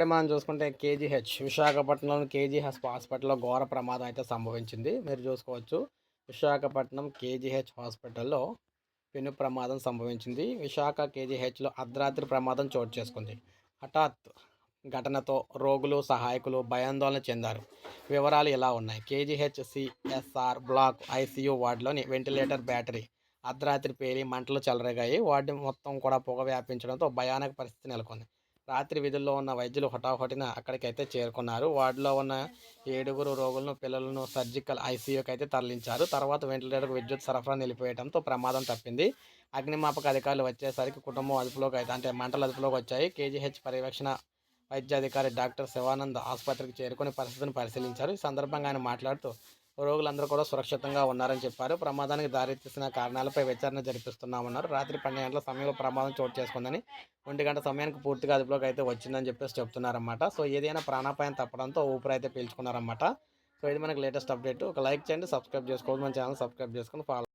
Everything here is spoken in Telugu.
ఇప్పుడే మనం చూసుకుంటే కేజీహెచ్. విశాఖపట్నంలోని కేజీహెచ్ హాస్పిటల్లో ఘోర ప్రమాదం అయితే సంభవించింది. మీరు చూసుకోవచ్చు. విశాఖపట్నం కేజీహెచ్ హాస్పిటల్లో పెను ప్రమాదం సంభవించింది. విశాఖ కేజీహెచ్లో అర్ధరాత్రి ప్రమాదం చోటు చేసుకుంది. హఠాత్ ఘటనతో రోగులు సహాయకులు భయాందోళన చెందారు. వివరాలు ఇలా ఉన్నాయి. కేజీహెచ్ సిఎస్ఆర్ బ్లాక్ ఐసీయూ వార్డులోని వెంటిలేటర్ బ్యాటరీ అర్ధరాత్రి పేలి మంటలు చెలరేగాయి. వార్డు మొత్తం కూడా పొగ వ్యాపించడంతో భయానక పరిస్థితి నెలకొంది. రాత్రి విధుల్లో ఉన్న వైద్యులు హఠాహుటిన అక్కడికైతే చేరుకున్నారు. వార్డులో ఉన్న ఏడుగురు రోగులను పిల్లలను సర్జికల్ ఐసీయూకి అయితే తరలించారు. తర్వాత వెంటిలేటర్కు విద్యుత్ సరఫరా నిలిపివేయడంతో ప్రమాదం తప్పింది. అగ్నిమాపక అధికారులు వచ్చేసరికి కుటుంబం అదుపులోకి అయితే అంటే మంటలు అదుపులోకి వచ్చాయి కేజీహెచ్ పర్యవేక్షణ వైద్యాధికారి డాక్టర్ శివానంద్ ఆసుపత్రికి చేరుకుని పరిస్థితిని పరిశీలించారు. ఈ సందర్భంగా ఆయన మాట్లాడుతూ రోగులందరూ కూడా సురక్షితంగా ఉన్నారని చెప్పారు. ప్రమాదానికి దారితీసిన కారణాలపై విచారణ జరిపిస్తున్నామన్నారు. రాత్రి పన్నెండు గంటల సమయంలో ప్రమాదం చోటు చేసుకుందని ఒంటి గంట సమయానికి పూర్తిగా అదుపులోకి అయితే వచ్చిందని చెప్పేసి చెప్తున్నారన్నమాట. సో ఏదైనా ప్రాణాపాయం తప్పడంతో ఊపిరి అయితే పీల్చుకున్నారన్నమాట. సో ఇది మనకి లేటెస్ట్ అప్డేట్. ఒక లైక్ చేయండి సబ్స్క్రైబ్ చేసుకోవద్దు. మన ఛానల్ సబ్స్క్రైబ్ చేసుకొని ఫాలో